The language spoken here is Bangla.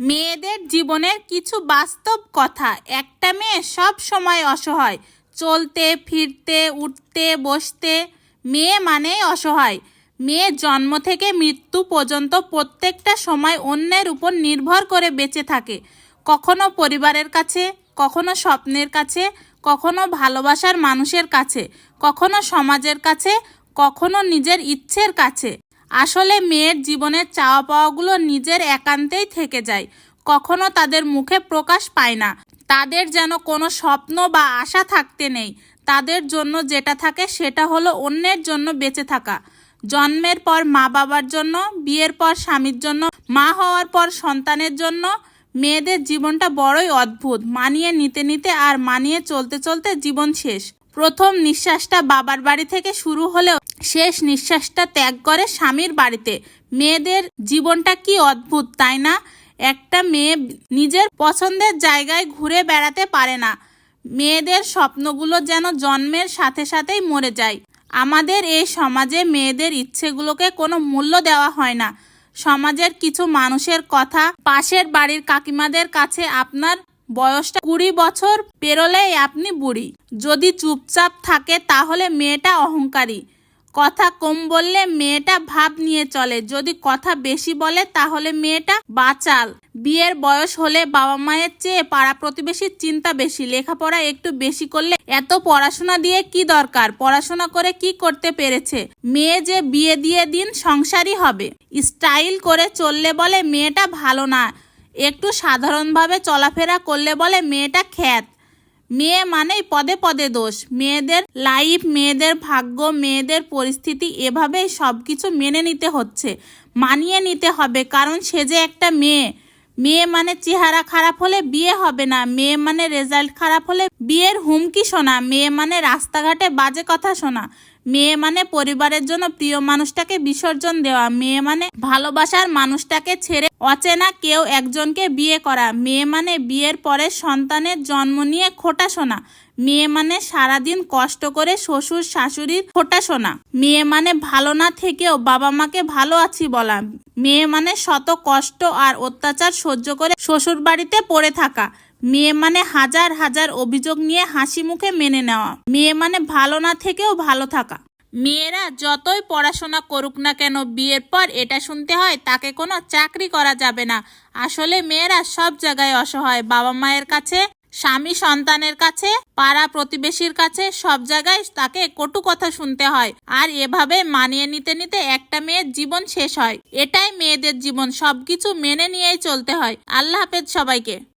মেয়েদের জীবনের কিছু বাস্তব কথা। একটা মেয়ে সব সময় অসহায়। চলতে, ফিরতে, উঠতে, বসতে, মেয়ে মানেই অসহায়। মেয়ে জন্ম থেকে মৃত্যু পর্যন্ত প্রত্যেকটা সময় অন্যের উপর নির্ভর করে বেঁচে থাকে। কখনো পরিবারের কাছে, কখনো স্বপ্নের কাছে, কখনো ভালোবাসার মানুষের কাছে, কখনো সমাজের কাছে, কখনো নিজের ইচ্ছের কাছে। আসলে মেয়ের জীবনের চাওয়া পাওয়াগুলো নিজের একান্তেই থেকে যায়। কখনো তাদের মুখে প্রকাশ পায় না। তাদের যেন কোনো স্বপ্ন বা আশা থাকতে নেই। তাদের জন্য যেটা থাকে সেটা হলো অন্যের জন্য বেঁচে থাকা। জন্মের পর মা বাবার জন্য, বিয়ের পর স্বামীর জন্য, মা হওয়ার পর সন্তানের জন্য। মেয়েদের জীবনটা বড়ই অদ্ভুত। মানিয়ে নিতে নিতে আর মানিয়ে চলতে চলতে জীবন শেষ। প্রথম নিঃশ্বাসটা বাবার বাড়ি থেকে শুরু হলেও শেষ নিঃশ্বাসটা ত্যাগ করে স্বামীর বাড়িতে। মেয়েদের জীবনটা কি অদ্ভুত, তাই না? একটা মেয়ে নিজের পছন্দের জায়গায় ঘুরে বেড়াতে পারে না। মেয়েদের স্বপ্নগুলো যেন জন্মের সাথে সাথেই মরে যায়। আমাদের এই সমাজে মেয়েদের ইচ্ছেগুলোকে কোনো মূল্য দেওয়া হয় না। সমাজের কিছু মানুষের কথা পাশের বাড়ির কাকিমাদের কাছে আপনার বয়সটা কুড়ি বছর পেরোলেই আপনি বুড়ি। যদি চুপচাপ থাকে তাহলে মেয়েটা অহংকারী। কথা কম বললে মেয়েটা ভাব নিয়ে চলে। যদি কথা বেশি বলে, তাহলে মেয়েটা বাচাল। বিয়ের বয়স হলে বাবা মায়ের চেয়ে পাড়া প্রতিবেশীর চিন্তা বেশি। লেখাপড়া একটু বেশি করলে এত পড়াশোনা দিয়ে কি দরকার? পড়াশোনা করে কি করতে পেরেছে? মেয়ে যে বিয়ে দিয়ে দিন, সংসারই হবে। স্টাইল করে চললে বলে মেয়েটা ভালো না। একটু সাধারণভাবে চলাফেরা করলে বলে মেয়েটা খ্যাত। মেয়ে মানেই পদে পদে দোষ। মেয়েদের লাইফ, মেয়েদের ভাগ্য, মেয়েদের পরিস্থিতি এভাবেই সব কিছু মেনে নিতে হচ্ছে, মানিয়ে নিতে হবে, কারণ সে যে একটা মেয়ে। মেয়ে মানে চেহারা খারাপ হলে বিয়ে হবে না, মেয়ে মানে রেজাল্ট খারাপ হলে বিয়ের হুমকি শোনা, মেয়ে মানে রাস্তাঘাটে বাজে কথা শোনা। মেয়ে মানে পরিবারের জন্য প্রিয় মানুষটাকে বিসর্জন দেওয়া। মেয়ে মানে ভালোবাসার মানুষটাকে ছেড়ে অচেনা কেউ একজনকে বিয়ে করা। মেয়ে মানে বিয়ের পরে সন্তানের জন্ম নিয়ে খোটা শোনা মেয়ে মানে সারাদিন কষ্ট করে শ্বশুর শাশুড়ির খোটা শোনা মেয়ে মানে ভালো না থেকেও বাবা মাকে ভালো আছি বলা। মেয়ে মানে শত কষ্ট আর অত্যাচার সহ্য করে শ্বশুর বাড়িতে পড়ে থাকা। মেয়ে মানে হাজার হাজার অভিযোগ নিয়ে হাসি মুখে মেনে নেওয়া। মেয়ে মানে ভালো না থেকেও ভালো থাকা। মেয়েরা যতই পড়াশোনা করুক না কেন, বিয়ের পর এটা শুনতে হয় তাকে কোনো চাকরি করা যাবে না। আসলে মেয়েরা সব জায়গায় অসহায়। বাবা মায়ের কাছে, স্বামী সন্তানের কাছে, পাড়া প্রতিবেশীর কাছে সব জায়গায় তাকে কটু কথা শুনতে হয়। আর এভাবে মানিয়ে নিতে নিতে একটা মেয়ের জীবন শেষ হয়। এটাই মেয়েদের জীবন। সবকিছু মেনে নিয়েই চলতে হয়। আল্লাহ হাফেজ সবাইকে।